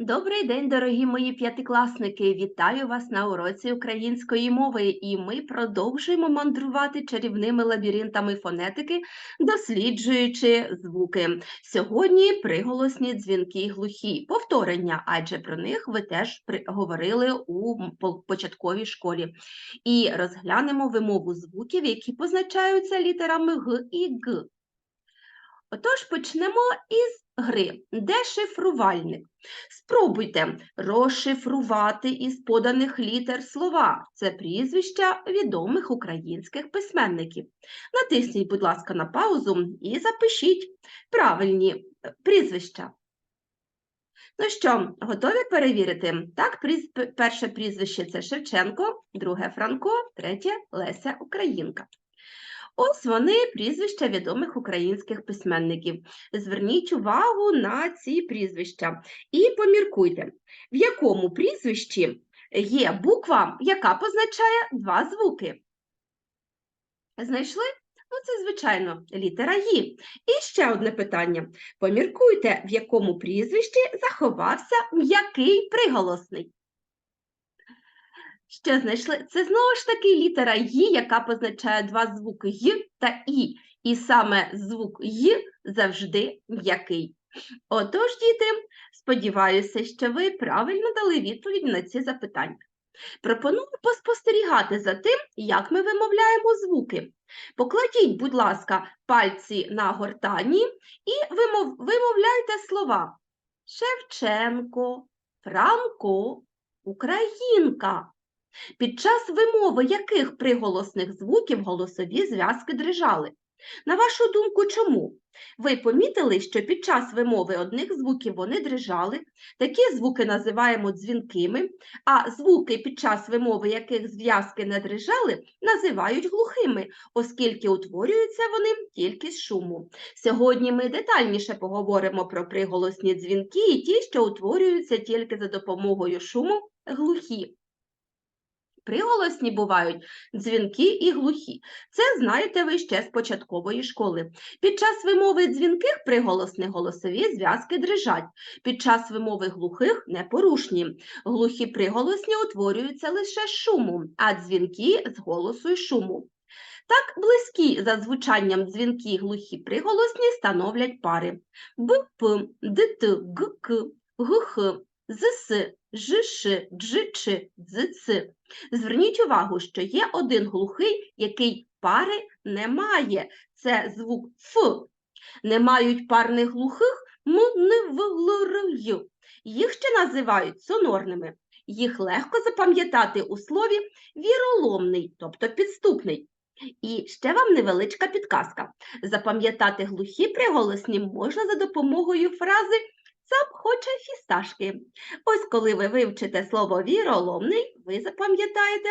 Добрий день, дорогі мої п'ятикласники! Вітаю вас на уроці української мови, і ми продовжуємо мандрувати чарівними лабіринтами фонетики, досліджуючи звуки. Сьогодні приголосні дзвінки глухі, повторення, адже про них ви теж говорили у початковій школі. І розглянемо вимову звуків, які позначаються літерами Г і Г. Отож, почнемо із гри. Дешифрувальник. Спробуйте розшифрувати із поданих літер слова. Це прізвища відомих українських письменників. Натисніть, будь ласка, на паузу і запишіть правильні е, прізвища. Ну що, готові перевірити? Так, перше прізвище це Шевченко, друге Франко, третє Леся Українка. Ось вони прізвища відомих українських письменників. Зверніть увагу на ці прізвища і поміркуйте, в якому прізвищі є буква, яка позначає два звуки. Знайшли? Ну, це, звичайно, літера «ї». І ще одне питання. Поміркуйте, в якому прізвищі заховався м'який приголосний. Що знайшли? Це знову ж таки літера «ї», яка позначає два звуки «й» та «і». І саме звук «й» завжди м'який. Отож, діти, сподіваюся, що ви правильно дали відповідь на ці запитання. Пропоную поспостерігати за тим, як ми вимовляємо звуки. Покладіть, будь ласка, пальці на гортані і вимов... вимовляйте слова Шевченко, Франко, Українка. Під час вимови яких приголосних звуків голосові зв'язки дрижали? На вашу думку, чому? Ви помітили, що під час вимови одних звуків вони дрижали, такі звуки називаємо дзвінкими, а звуки, під час вимови яких зв'язки не дрижали, називають глухими, оскільки утворюються вони тільки з шуму. Сьогодні ми детальніше поговоримо про приголосні дзвінки і ті, що утворюються тільки за допомогою шуму, глухі. Приголосні бувають дзвінки і глухі. Це знаєте ви ще з початкової школи. Під час вимови дзвінких приголосних голосові зв'язки дрижать, під час вимови глухих непорушні. Глухі приголосні утворюються лише з шуму, а дзвінки з голосу й шуму. Так близькі за звучанням дзвінки глухі приголосні становлять пари бп, дт, гк, гх, зс, жш, джч, дзц. Зверніть увагу, що є один глухий, який пари не має. Це звук Ф. Не мають парних глухих м, н, в, л, р, й. Їх ще називають сонорними. Їх легко запам'ятати у слові віроломний, тобто підступний. І ще вам невеличка підказка. Запам'ятати глухі приголосні можна за допомогою фрази «Сам хоче фісташки». Ось коли ви вивчите слово віроломний, ви запам'ятаєте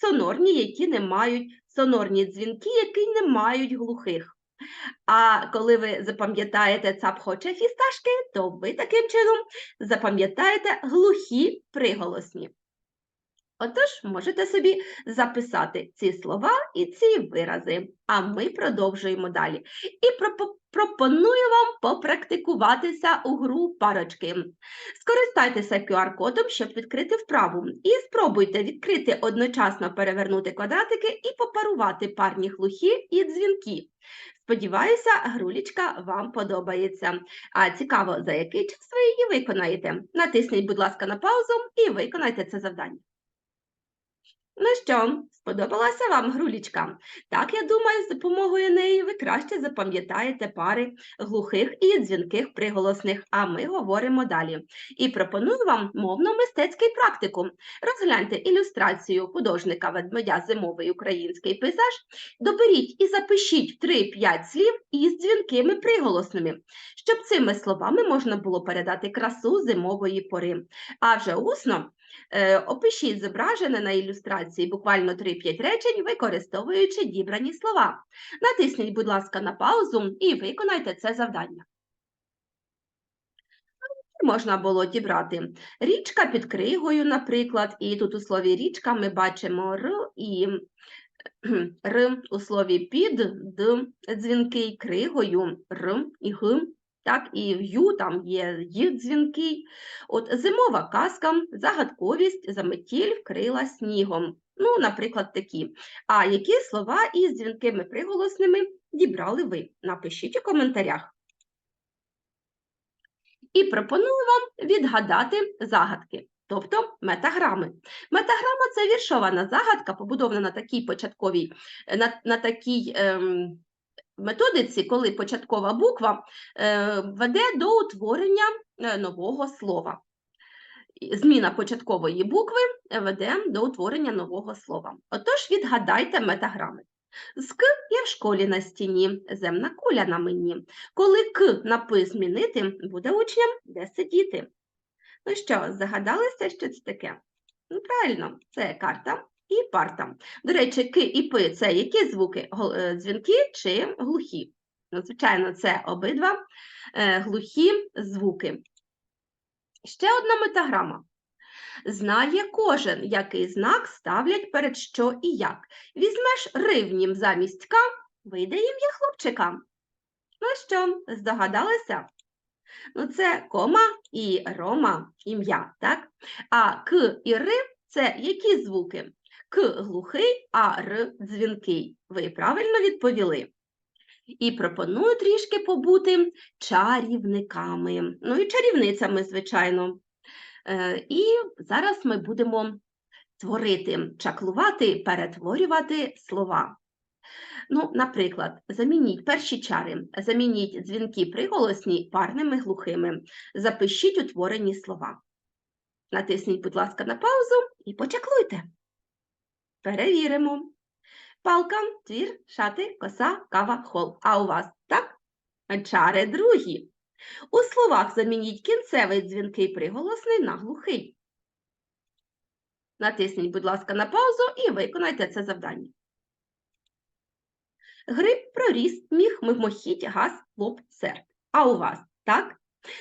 сонорні, які не мають сонорні дзвінки, які не мають глухих. А коли ви запам'ятаєте цап хоче фісташки, то ви таким чином запам'ятаєте глухі приголосні. Отож, можете собі записати ці слова і ці вирази. А ми продовжуємо далі. І пропо- пропоную вам попрактикуватися у гру парочки. Скористайтеся QR-кодом, щоб відкрити вправу. І спробуйте відкрити одночасно перевернути квадратики і попарувати парні глухі і дзвінки. Сподіваюся, грулічка вам подобається. А цікаво, за який час ви її виконаєте? Натисніть, будь ласка, на паузу і виконайте це завдання. Ну що, сподобалася вам грулічка? Так, я думаю, з допомогою неї ви краще запам'ятаєте пари глухих і дзвінких приголосних, а ми говоримо далі. І пропоную вам мовно-мистецький практикум. Розгляньте ілюстрацію художника ведмедя зимовий український пейзаж, доберіть і запишіть 3-5 слів із дзвінкими приголосними, щоб цими словами можна було передати красу зимової пори. А вже усно Опишіть зображене на ілюстрації буквально 3-5 речень, використовуючи дібрані слова. Натисніть, будь ласка, на паузу і виконайте це завдання. Можна було дібрати річка під кригою, наприклад, і тут у слові річка ми бачимо Р і Р у слові під Д, дзвінки кригою Р і Г. так, і в ю там є й дзвінкий. От зимова казка, загадковість, заметіль вкрила снігом. Ну, наприклад, такі. А які слова із дзвінкими приголосними дібрали ви? Напишіть у коментарях. І пропоную вам відгадати загадки, тобто метаграми. Метаграма це віршована загадка, побудована на такій початковій, на, на такій ем, методиці, коли початкова буква е, веде до утворення е, нового слова. Зміна початкової букви веде до утворення нового слова. Отож, відгадайте метаграми. З К я в школі на стіні, земна куля на мені. Коли К на П змінити, буде учням де сидіти. Ну що, загадалися, що це таке? Ну, правильно, це карта і парта. До речі, К і П – це які звуки? Е, Дзвінки чи глухі? Ну, звичайно, це обидва е, глухі звуки. Ще одна метаграма. Знає кожен, який знак ставлять перед що і як. Візьмеш ривнім замість К, вийде ім'я хлопчика. Ну що, здогадалися? Ну, це кома і рома ім'я, так? А К і Р – це які звуки? К глухий, а Р дзвінкий. Ви правильно відповіли. І пропоную трішки побути чарівниками. Ну і чарівницями, звичайно. Е, І зараз ми будемо творити, чаклувати, перетворювати слова. Ну, наприклад, замініть перші чари, замініть дзвінки приголосні парними глухими. Запишіть утворені слова. Натисніть, будь ласка, на паузу і почаклуйте. Перевіримо. Палка, твір, шати, коса, кава, хол. А у вас так? Чари другі. У словах замініть кінцевий дзвінкий приголосний на глухий. Натисніть, будь ласка, на паузу і виконайте це завдання. Гриб проріс, міг, мимохідь, газ, лоб, серп. А у вас, так?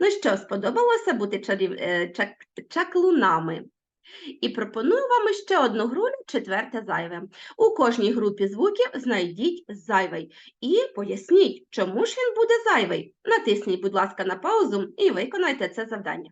Ну що, сподобалося бути чарів... е, чак... чаклунами? І пропоную вам ще одну гру четверте зайве. У кожній групі звуків знайдіть зайвий і поясніть, чому ж він буде зайвий. Натисніть, будь ласка, на паузу і виконайте це завдання.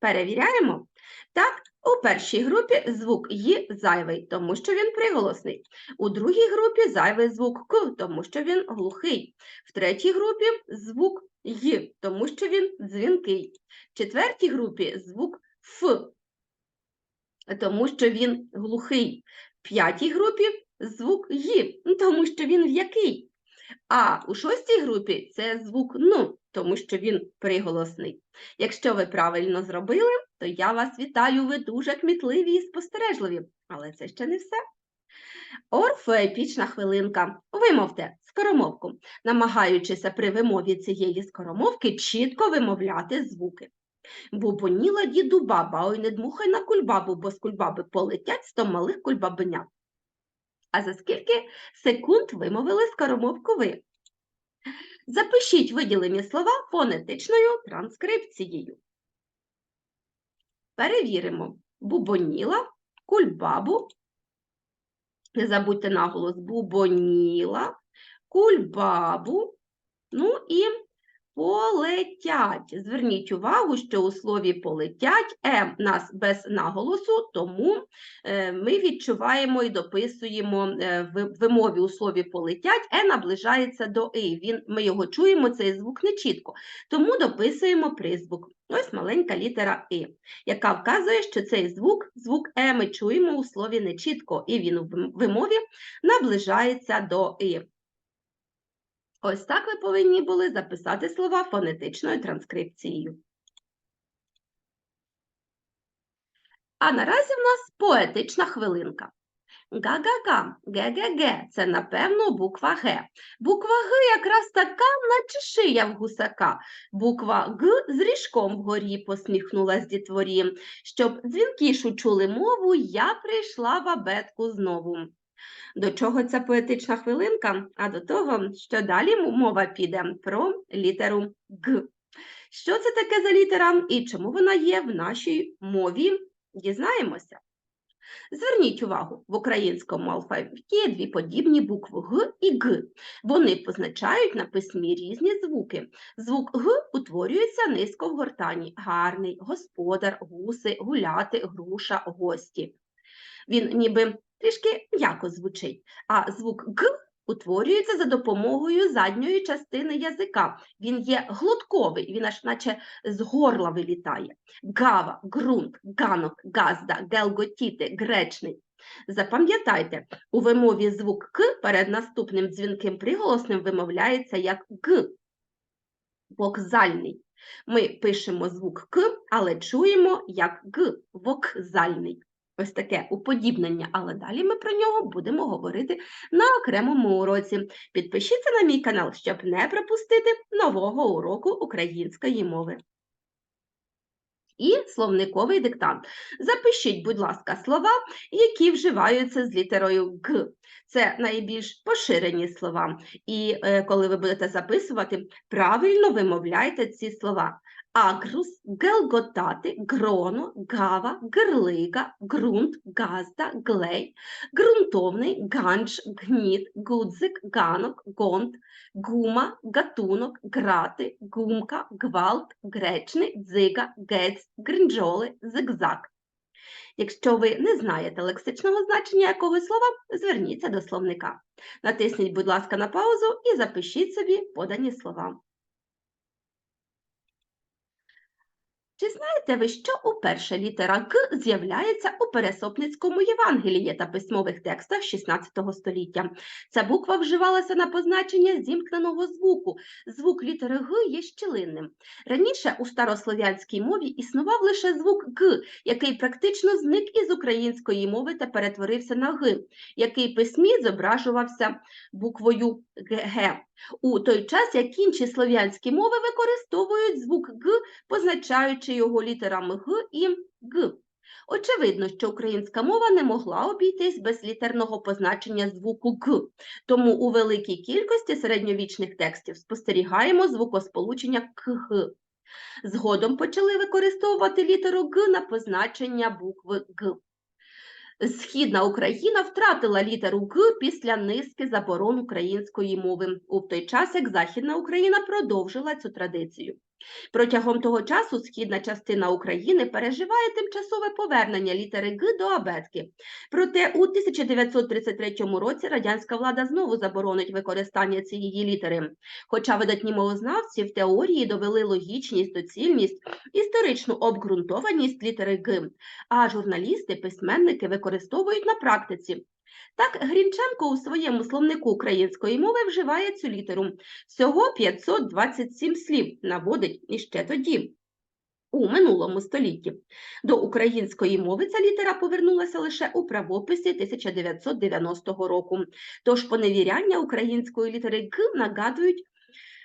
Перевіряємо. Так, у першій групі звук «й» зайвий, тому що він приголосний. У другій групі зайвий звук «к», тому що він глухий. В третій групі звук «й», тому що він дзвінкий. В четвертій групі звук Ф, тому що він глухий. В п'ятій групі звук Й, ну, тому що він м'який. А у шостій групі це звук Ну, тому що він приголосний. Якщо ви правильно зробили, то я вас вітаю, ви дуже кмітливі і спостережливі. Але це ще не все. Орфоепічна хвилинка. Вимовте скоромовку, намагаючися при вимові цієї скоромовки чітко вимовляти звуки. Бубоніла діду баба, ой не дмухай на кульбабу, бо з кульбаби полетять сто малих кульбабенят. А за скільки секунд вимовили скоромовку ви? Запишіть виділені слова фонетичною транскрипцією. Перевіримо. Бубоніла, кульбабу. Не забудьте наголос бубоніла, кульбабу, ну і полетять. Зверніть увагу, що у слові полетять М нас без наголосу, тому е, ми відчуваємо і дописуємо е, в вимові у слові полетять, Е наближається до И. Він, ми його чуємо, цей звук не чітко, тому дописуємо призвук. Ось маленька літера И, яка вказує, що цей звук, звук Е, ми чуємо у слові нечітко, і він у вимові наближається до И. Ось так ви повинні були записати слова фонетичною транскрипцією. А наразі в нас поетична хвилинка. Га-га-га, ге-ге-ге – це, напевно, буква Г. Буква Г якраз така, наче шия в гусака. Буква Г з ріжком вгорі посміхнулась дітворі. Щоб дзвінкішу чули мову, я прийшла в абетку знову. До чого ця поетична хвилинка? А до того, що далі мова піде про літеру Г. Що це таке за літера і чому вона є в нашій мові? Дізнаємося. Зверніть увагу, в українському алфавіті є дві подібні букви Г і Г. Вони позначають на письмі різні звуки. Звук Г утворюється низько в гортані. Гарний, господар, гуси, гуляти, груша, гості. Він ніби трішки м'яко звучить, а звук Г утворюється за допомогою задньої частини язика. Він є глотковий, він аж наче з горла вилітає. Гава, ґрунт, ганок, газда, гелготіти, гречний. Запам'ятайте, у вимові звук К перед наступним дзвінким приголосним вимовляється як Г. Вокзальний. Ми пишемо звук К, але чуємо як Г. Вокзальний. Ось таке уподібнення, але далі ми про нього будемо говорити на окремому уроці. Підпишіться на мій канал, щоб не пропустити нового уроку української мови. І словниковий диктант. Запишіть, будь ласка, слова, які вживаються з літерою Г. Це найбільш поширені слова. І е, коли ви будете записувати, правильно вимовляйте ці слова. Агрус, гелготати, гроно, гава, герлига, ґрунт, газда, глей, ґрунтовний, ганч, гніт, гудзик, ганок, гонт, гума, гатунок, грати, гумка, гвалт, гречний, дзига, гець, гринджоли, зигзаг. Якщо ви не знаєте лексичного значення якогось слова, зверніться до словника. Натисніть, будь ласка, на паузу і запишіть собі подані слова. Чи знаєте ви, що уперше літера Г з'являється у Пересопницькому Євангелії та письмових текстах 16 століття? Ця буква вживалася на позначення зімкненого звуку. Звук літери Г є щілинним. Раніше у старослов'янській мові існував лише звук Г, який практично зник із української мови та перетворився на Г, який письмі зображувався буквою Г. У той час, як інші слов'янські мови використовують звук Г, позначаючи його літерами Г і Г. Очевидно, що українська мова не могла обійтись без літерного позначення звуку Г, тому у великій кількості середньовічних текстів спостерігаємо звукосполучення КГ. Згодом почали використовувати літеру Г на позначення букви Г. Східна Україна втратила літеру Г після низки заборон української мови, у той час як Західна Україна продовжила цю традицію. Протягом того часу східна частина України переживає тимчасове повернення літери Г до абетки. Проте у 1933 році радянська влада знову заборонить використання цієї літери. Хоча видатні мовознавці в теорії довели логічність, доцільність, історичну обґрунтованість літери Г, а журналісти, письменники використовують на практиці. Так, Грінченко у своєму словнику української мови вживає цю літеру. Всього 527 слів наводить іще тоді. У минулому столітті до української мови ця літера повернулася лише у правописі 1990 року. Тож поневіряння української літери Г нагадують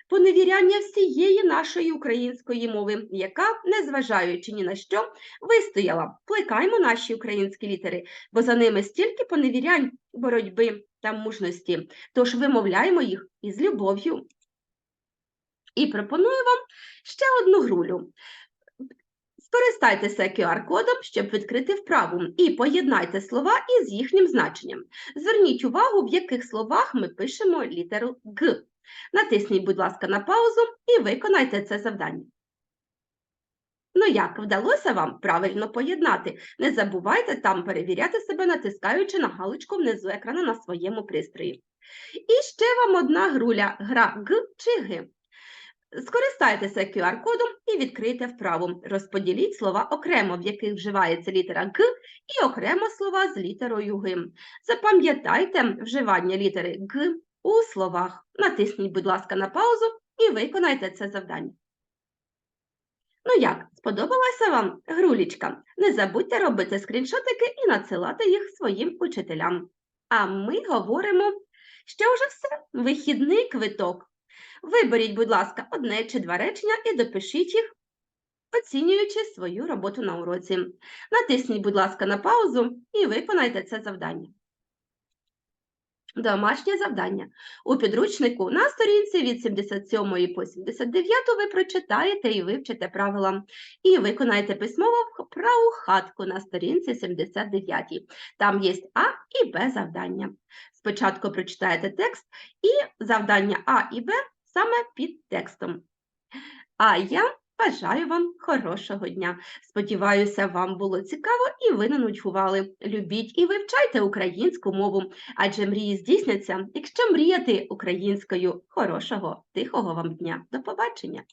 поневіряння всієї нашої української мови, яка, незважаючи ні на що, вистояла. Плекаймо наші українські літери, бо за ними стільки поневірянь, боротьби та мужності. Тож вимовляємо їх із любов'ю. І пропоную вам ще одну грулю. Скористайтеся QR-кодом, щоб відкрити вправу, і поєднайте слова із їхнім значенням. Зверніть увагу, в яких словах ми пишемо літеру Г. Натисніть, будь ласка, на паузу і виконайте це завдання. Ну як, вдалося вам правильно поєднати? Не забувайте там перевіряти себе, натискаючи на галочку внизу екрану на своєму пристрої. І ще вам одна груля гра Г чи Г. Скористайтеся QR-кодом і відкрийте вправу. Розподіліть слова окремо, в яких вживається літера Г, і окремо слова з літерою Г. Запам'ятайте вживання літери Г у словах. Натисніть, будь ласка, на паузу і виконайте це завдання. Ну як, сподобалася вам грулічка? Не забудьте робити скріншотики і надсилати їх своїм учителям. А ми говоримо, що вже все, вихідний квиток. Виберіть, будь ласка, одне чи два речення і допишіть їх, оцінюючи свою роботу на уроці. Натисніть, будь ласка, на паузу і виконайте це завдання. Домашнє завдання. У підручнику на сторінці від 77 по 79 ви прочитаєте і вивчите правила. І виконаєте письмово вправу хатку на сторінці 79. Там є А і Б завдання. Спочатку прочитаєте текст і завдання А і Б саме під текстом. А я бажаю вам хорошого дня. Сподіваюся, вам було цікаво і ви не нудьгували. Любіть і вивчайте українську мову, адже мрії здійсняться, якщо мріяти українською. Хорошого, тихого вам дня. До побачення!